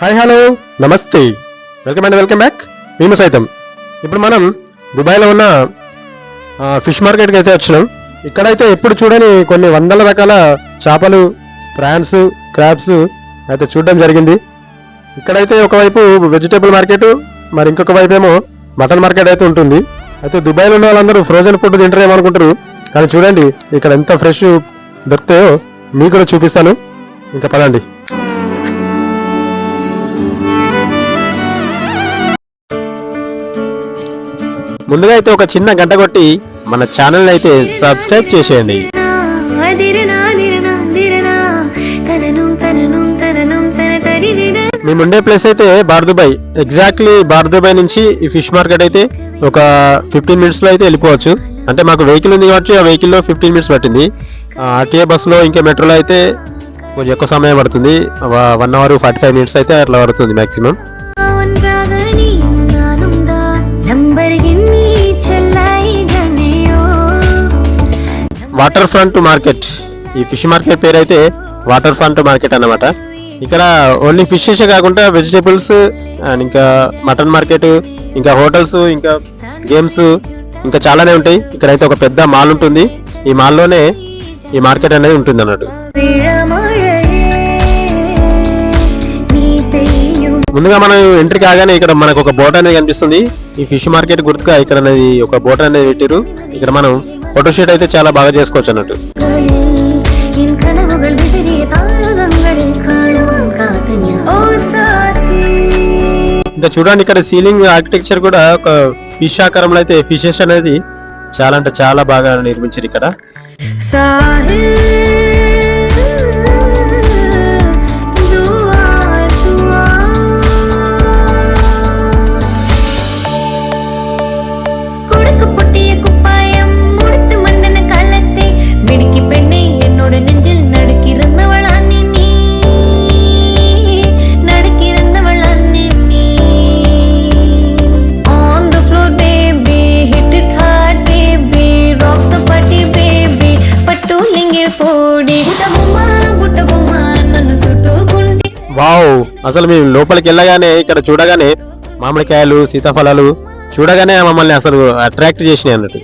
Hi hello. నమస్తే. Welcome and welcome back. మేము సైతం. ఇప్పుడు మనం దుబాయ్లో ఉన్న ఫిష్ మార్కెట్కి అయితే వచ్చినాం. ఇక్కడైతే ఎప్పుడు చూడని కొన్ని వందల రకాల చేపలు ప్రాన్స్ క్రాబ్స్ అయితే చూడడం జరిగింది. ఇక్కడైతే ఒకవైపు వెజిటేబుల్ మార్కెట్ మరి ఇంకొక వైపు ఏమో మటన్ మార్కెట్ అయితే ఉంటుంది. అయితే దుబాయ్లో ఉన్న వాళ్ళందరూ ఫ్రోజన్ ఫుడ్ తింటారేమో అనుకుంటారు కానీ చూడండి ఇక్కడ ఎంత ఫ్రెష్ దొరుకుతాయో మీకు కూడా చూపిస్తాను. ఇంకా పదండి. ముందుగా అయితే ఒక చిన్న గంట కొట్టి మన ఛానల్ అయితే సబ్స్క్రైబ్ చేసేయండి. అదిరనా దిరనా దిరనా తననం తననం తననం తన తరిదిన మేము ఉండే ప్లేస్ అయితే బార్దుబాయ్ ఎగ్జాక్ట్లీ బార్దుబాయ్ నుంచి ఈ ఫిష్ మార్కెట్ అయితే ఒక ఫిఫ్టీన్ మినిట్స్లో అయితే వెళ్ళిపోవచ్చు. అంటే మాకు వెహికల్ ఉంది కాబట్టి ఆ వెహికల్లో ఫిఫ్టీన్ మినిట్స్ పట్టింది. ఆర్టీఏ బస్సులో ఇంకా మెట్రోలో అయితే కొంచెం ఎక్కువ సమయం పడుతుంది. One hour forty five minutes అయితే అట్లా పడుతుంది మాక్సిమం వాటర్ ఫ్రంట్ మార్కెట్. ఈ ఫిష్ మార్కెట్ పేరు అయితే వాటర్ ఫ్రంట్ మార్కెట్ అన్నమాట. ఇక్కడ ఓన్లీ ఫిషెస్ కాకుండా వెజిటేబుల్స్ అండ్ ఇంకా మటన్ మార్కెట్ ఇంకా హోటల్స్ ఇంకా గేమ్స్ ఇంకా చాలానే ఉంటాయి. ఇక్కడైతే ఒక పెద్ద మాల్ ఉంటుంది. ఈ మాల్లోనే ఈ మార్కెట్ అనేది ఉంటుంది అన్నట్టు ముందుగా మనం ఎంట్రీ కాగానే ఇక్కడ మనకు ఒక బోట్ అనేది కనిపిస్తుంది. ఈ ఫిష్ మార్కెట్ గుర్తుగా ఇక్కడ అనేది ఒక బోట్ అనేది పెట్టారు ఇక్కడ మనం ఫోటో షూట్ అయితే చాలా బాగా చేసుకోవచ్చు అన్నట్టు. ఇంకా చూడండి ఇక్కడ సీలింగ్ ఆర్కిటెక్చర్ కూడా ఒక ఫిష్ ఆకారంలో అయితే ఫిషెస్ అనేది చాలా అంటే చాలా బాగా నిర్మించారు ఇక్కడ. వావ్ అసలు మేము లోపలికి వెళ్ళగానే ఇక్కడ చూడగానే మామిడికాయలు సీతాఫలాలు చూడగానే మమ్మల్ని అసలు అట్రాక్ట్ చేసినాయి అన్నట్టు.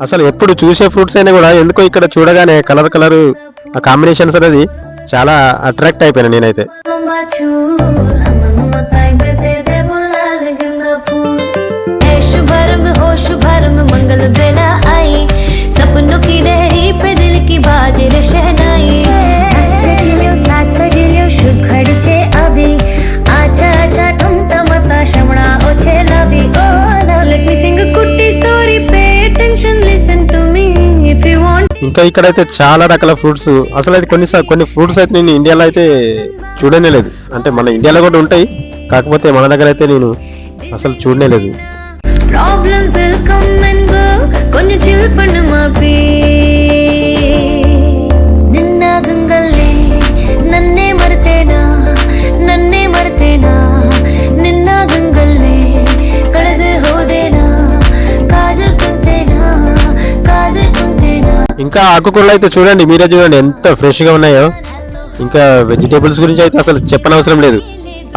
అసలు ఎప్పుడు చూసే ఫ్రూట్స్ అయినా కూడా ఎందుకో ఇక్కడ చూడగానే కలర్ కలర్ ఆ కాంబినేషన్స్ అనేది చాలా అట్రాక్ట్ అయిపోయాను నేనైతే. ఇక్కడైతే చాలా రకాల ఫ్రూట్స్. అసలు అయితే కొన్ని కొన్ని ఫ్రూట్స్ అయితే నేను ఇండియాలో అయితే చూడనే లేదు. అంటే మన ఇండియాలో కూడా ఉంటాయి. కాకపోతే మన దగ్గర అయితే నేను అసలు చూడనే లేదు. ఇంకా ఆకుకూరలు అయితే చూడండి మీరే చూడండి ఎంత ఫ్రెష్గా ఉన్నాయో. ఇంకా వెజిటేబుల్స్ గురించి అయితే అసలు చెప్పనవసరం లేదు.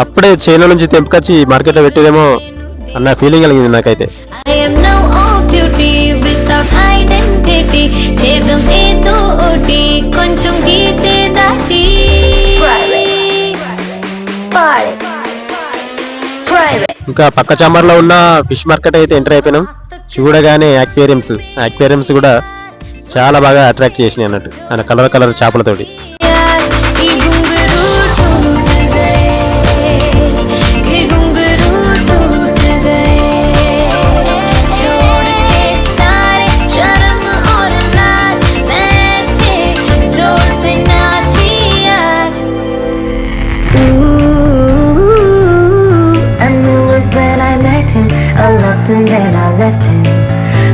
అప్పుడే చైనా నుంచి తెంపుకొచ్చి మార్కెట్లో పెట్టేదేమో అన్న ఫీలింగ్ కలిగింది నాకైతే. కొంచెం గీతే దాటి. ఇంకా పక్క చాంబర్లో ఉన్న ఫిష్ మార్కెట్ అయితే ఎంటర్ అయిపోయినాం. చూడగానే యాక్వేరియంస్ యాక్వేరియంస్ కూడా చాలా బాగా అట్రాక్ట్ చేసినాయి అన్నట్టు ఆయన కలర్ కలర్ చేపలతోటి then I left him.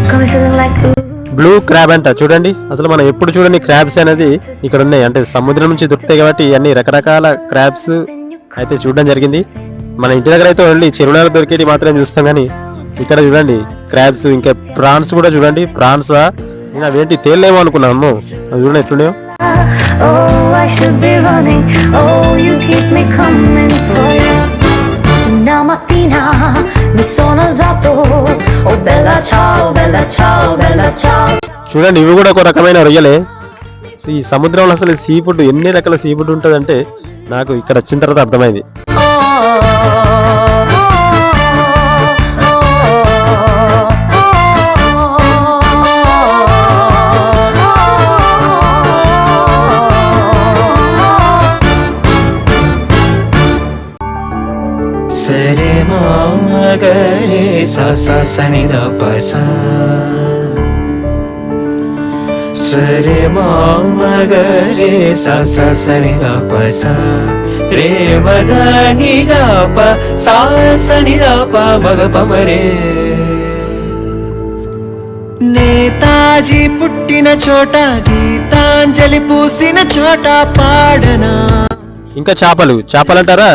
Got me feeling like ooh. Blue crab అంట. చూడండి. అసలు మనం ఎప్పుడు చూడని క్రాబ్స్ అనేది ఇక్కడ ఉన్నాయి. అంటే సముద్రం నుంచి దొరుకుతాయి కాబట్టి అన్ని రకరకాల క్రాబ్స్ అయితే చూడడం జరిగింది. మన ఇంటి దగ్గర అయితే ఓన్లీ చెరువులలో దొరికేటి మాత్రమే చూస్తాం కానీ ఇక్కడ చూడండి క్రాబ్స్ ఇంకా ప్రాన్స్ కూడా చూడండి. ప్రాన్స్ నేను అవేంటి? తేలేమో అనుకున్నాము అవి చూడండి ఎట్లున్నాయో. Oh, I should be running. Oh, you keep me coming for you. Mattina mi sono alzato. చూడండి ఇవి కూడా ఒక రకమైన రొయ్యలే. ఈ సముద్రంలో అసలు సీ ఫుడ్ ఎన్ని రకాల సీ ఫుడ్ ఉంటుందంటే నాకు ఇక్కడ వచ్చిన తర్వాత అర్థమైంది. సరే మామగరే సా సా సని ద ప సా సరే మామగరే సా సని ద రే మద ని ద ప సా సని ద ప మగ పమరే. నేతాజీ పుట్టిన చోట గీతాంజలి పూసిన చోట పాడనా. ఇంకా చేపలు చేపలు అంటారా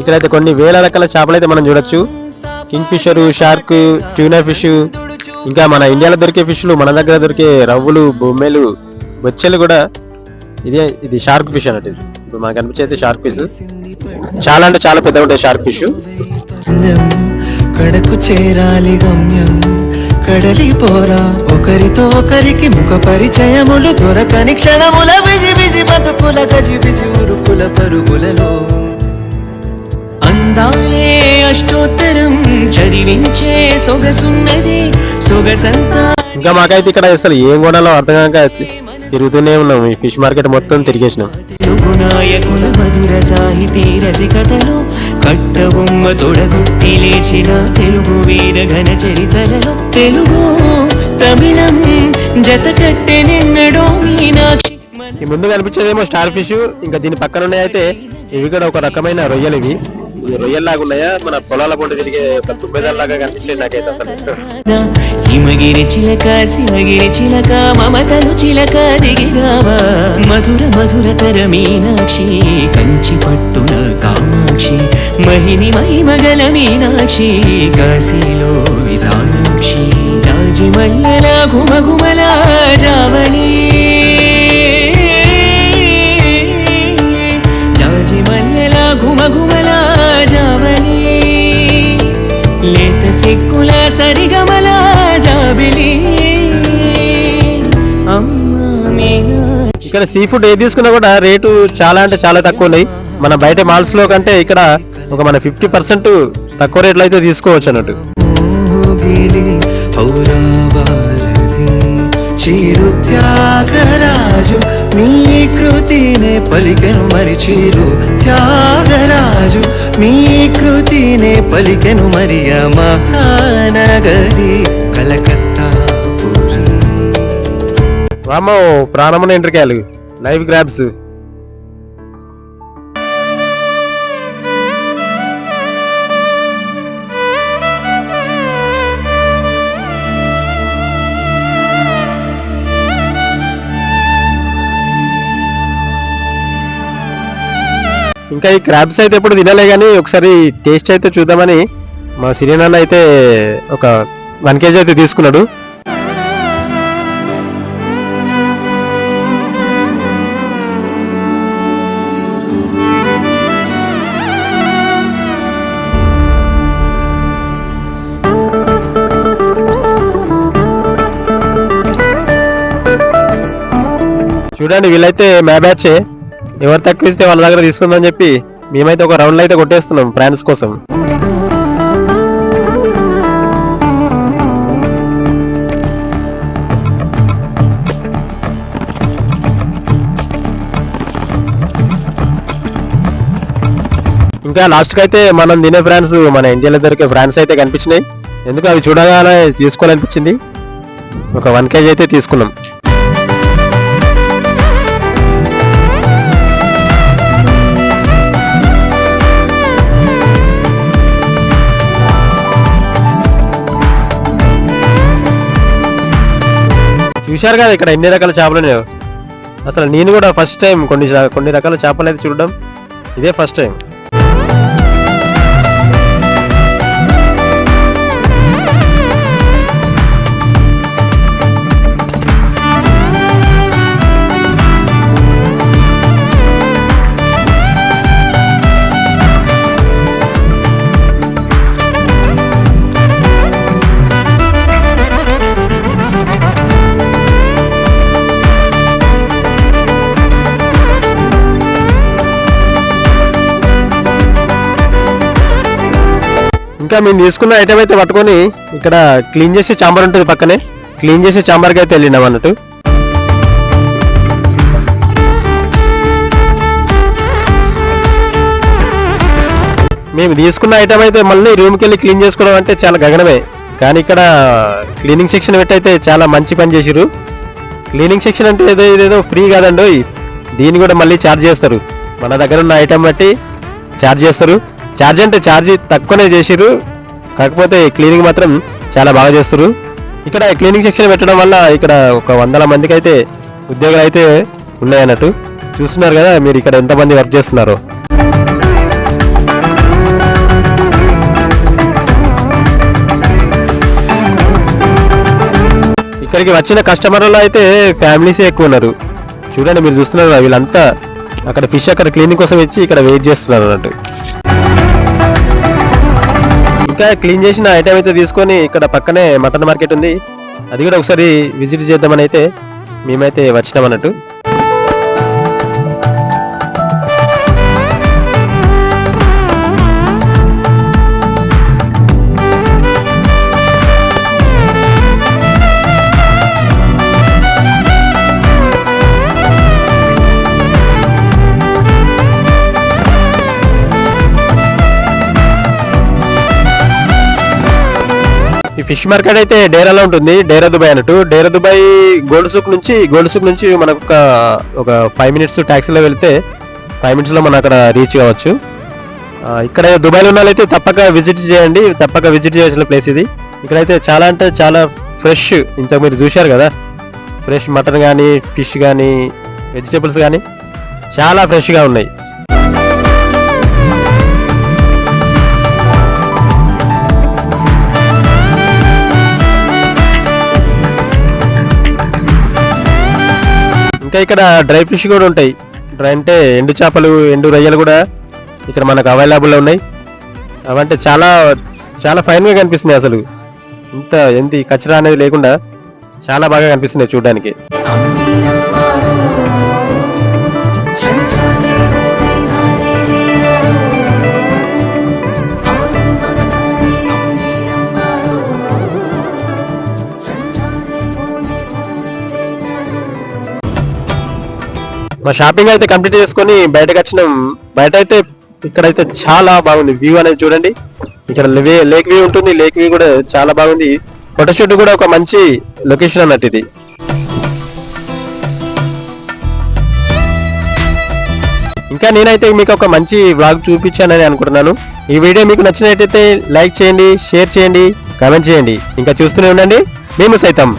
ఇక్కడైతే కొన్ని వేల రకాల చేపలు అయితే మనం చూడొచ్చు. King fissure shark tuna fish ఇంకా మన ఇండియాలో దొరికే ఫిష్లు మన దగ్గర దొరికే రవ్వులు బొమ్మెలు బొచ్చెలు కూడా ఇదే ఇది షార్క్ ఫిష్ అన్నట్టు ఇది. ఇప్పుడు మనకు అనిపించేది షార్క్ ఫిష్. చాలా అంటే చాలా పెద్దగా ఉంటాయి షార్క్ ఫిష్. కడకు చేరాలి గమ్యం కడలి పోరా. ఒకరితో ఒకరికి ముఖ పరిచయములు దొరకని క్షణముల బిజి బిజి బతుకుల గజి బిజి ఉరుకుల పరుగులలో. అందాలే అష్టోత్తరం చదివించే సొగసున్నది సొగసంతా ఇంకా మాకైతే ఇక్కడ అసలు ఏం కొనాలో అర్థం కాక తిరుగుతూనే ఉన్నాం. ఈ ఫిష్ మార్కెట్ మొత్తం తిరిగేసినాం. తెలుగు నాయకుల మధుర సాహితీ రసికతలు కట్టబొమ్మ తొడగొట్టి లేచిన తెలుగు వీర ఘన చరితలలో తెలుగు తమిళం జత కట్టెనెన్నడో మీనాక్షి ఈ ముందు కనిపించేదేమో స్టార్ ఫిష్. ఇంకా దీని పక్కన ఉన్నాయి అయితే ఇవి కూడా ఒక రకమైన రొయ్యలు ఇవి. రొయ్యల్లాగా ఉన్నాయా? మన పొలాల పంట తిరిగే ఒక తుమ్మెదల్లాగా కనిపించలేదు నాకైతే అసలు. హిమగిరి చిలక శివగిరి చిలక మమతలు చిలక దిగిరావా మధుర మధుర తర మీనాక్షి కంచి పట్టున కామాక్షి మహిని మహిమగల మీనాక్షి కాశీలో విశాలాక్షి జాజి మల్లెల ఘుమఘుమల జావళీ. లేత సిక్కుల సరిగమల జాబిలి. ఇక్కడ సీ ఫుడ్ ఏది తీసుకున్నా కూడా రేటు చాలా అంటే చాలా తక్కువ ఉన్నాయి. మన బయట మాల్స్లో కంటే ఇక్కడ ఒక మన ఫిఫ్టీ పర్సెంట్ తక్కువ రేట్లో అయితే తీసుకోవచ్చు అన్నట్టు. మోగిలి హౌరాబారది చిరు త్యాగరాజు నీ కృతినే పలికెను మరి చిరు త్యాగరాజు. నీ కృతినే పలికెను మరి మహానగరి కలకత్తా రామో వామో ప్రాణమున ఎంట్రికాయలు లైవ్ గ్రాబ్స్ ఇంకా ఈ క్రాబ్స్ అయితే ఎప్పుడు తినలే కానీ ఒకసారి టేస్ట్ అయితే చూద్దామని మా సిరినాన్న అయితే ఒక వన్ కేజీ అయితే తీసుకున్నాడు. చూడండి వీళ్ళైతే మ్యా బ్యాచే ఎవరు తక్కువ ఇస్తే వాళ్ళ దగ్గర తీసుకుందని చెప్పి మేమైతే ఒక రౌండ్లో అయితే కొట్టేస్తున్నాం ఫ్రాన్స్ కోసం. ఇంకా లాస్ట్కి అయితే మనం తినే ఫ్రాన్స్ మన ఇండియాలో దొరికే ఫ్రాన్స్ అయితే కనిపించినాయి. ఎందుకు అవి చూడగానే తీసుకోవాలనిపించింది. ఒక వన్ కేజీ అయితే తీసుకున్నాం. చూశారు కదా ఇక్కడ ఎన్ని రకాల చేపలు అసలు నేను కూడా ఫస్ట్ టైం కొన్ని కొన్ని రకాల చేపలు అయితే చూడడం. ఇదే ఫస్ట్ టైం ఇంకా మేము తీసుకున్న ఐటమ్ అయితే పట్టుకొని ఇక్కడ క్లీన్ చేసే చాంబర్ ఉంటుంది పక్కనే. క్లీన్ చేసే చాంబర్కి అయితే వెళ్ళినాం అన్నట్టు. మేము తీసుకున్న ఐటమ్ అయితే మళ్ళీ రూమ్కి వెళ్ళి క్లీన్ చేసుకోవడం అంటే చాలా గగనమే. కానీ ఇక్కడ క్లీనింగ్ సెక్షన్ పెట్టయితే చాలా మంచి పని చేసిరు క్లీనింగ్ సెక్షన్ అంటే ఏదో ఇదేదో ఫ్రీ కాదండి దీన్ని కూడా మళ్ళీ ఛార్జ్ చేస్తారు. మన దగ్గర ఉన్న ఐటమ్ బట్టి ఛార్జ్ చేస్తారు. ఛార్జ్ అంటే ఛార్జ్ తక్కువనే చేసిరు కాకపోతే క్లీనింగ్ మాత్రం చాలా బాగా చేస్తారు ఇక్కడ క్లీనింగ్ సెక్షన్ పెట్టడం వల్ల ఇక్కడ ఒక వందల మందికి అయితే ఉద్యోగాలు అయితే ఉన్నాయన్నట్టు చూస్తున్నారు కదా మీరు ఇక్కడ ఎంతమంది వర్క్ చేస్తున్నారు. ఇక్కడికి వచ్చిన కస్టమర్లు అయితే ఫ్యామిలీసే ఎక్కువ ఉన్నారు. చూడండి మీరు చూస్తున్నారు వీళ్ళంతా అక్కడ ఫిష్ అక్కడ క్లీనింగ్ కోసం ఇచ్చి ఇక్కడ వెయిట్ చేస్తున్నారు అన్నట్టు. ఇంకా క్లీన్ చేసిన ఐటమ్ అయితే తీసుకొని ఇక్కడ పక్కనే మటన్ మార్కెట్ ఉంది. అది కూడా ఒకసారి విజిట్ చేద్దామని అయితే మేమైతే వచ్చినాం అన్నట్టు. ఫిష్ మార్కెట్ అయితే డేరాలో ఉంటుంది. డేరా దుబాయ్ అన్నట్టు. డేరా దుబాయ్ గోల్డ్ సూక్ నుంచి గోల్డ్ సూక్ నుంచి మనకు ఒక ఒక ఫైవ్ మినిట్స్ ట్యాక్సీలో వెళ్తే ఫైవ్ మినిట్స్లో మనం అక్కడ రీచ్ కావచ్చు. ఇక్కడ దుబాయ్లో ఉన్న వాళ్ళైతే తప్పక విజిట్ చేయండి. తప్పక విజిట్ చేయాల్సిన ప్లేస్ ఇది. ఇక్కడైతే చాలా అంటే చాలా ఫ్రెష్ ఇంత మీరు చూశారు కదా. ఫ్రెష్ మటన్ కానీ ఫిష్ కానీ వెజిటేబుల్స్ కానీ చాలా ఫ్రెష్గా ఉన్నాయి. ఇంకా ఇక్కడ డ్రై ఫిష్ కూడా ఉంటాయి. డ్రై అంటే ఎండు చేపలు ఎండు రొయ్యలు కూడా ఇక్కడ మనకు అవైలబుల్ ఉన్నాయి. అవంటే చాలా చాలా ఫైన్గా కనిపిస్తున్నాయి అసలు. ఇంత ఎంత కచరా అనేది లేకుండా చాలా బాగా కనిపిస్తున్నాయి చూడడానికి. మా షాపింగ్ అయితే కంప్లీట్ చేసుకొని బయటకు వచ్చినాం. బయట అయితే ఇక్కడైతే చాలా బాగుంది వ్యూ అనేది చూడండి. ఇక్కడ లేక్ వ్యూ ఉంటుంది. లేక్ వ్యూ కూడా చాలా బాగుంది. ఫోటోషూట్ కూడా ఒక మంచి లొకేషన్ అన్నట్టు ఇది. ఇంకా నేనైతే మీకు ఒక మంచి వ్లాగ్ చూపించానని అనుకుంటున్నాను. ఈ వీడియో మీకు నచ్చినట్టయితే లైక్ చేయండి షేర్ చేయండి కామెంట్ చేయండి. ఇంకా చూస్తూనే ఉండండి. మేము సైతం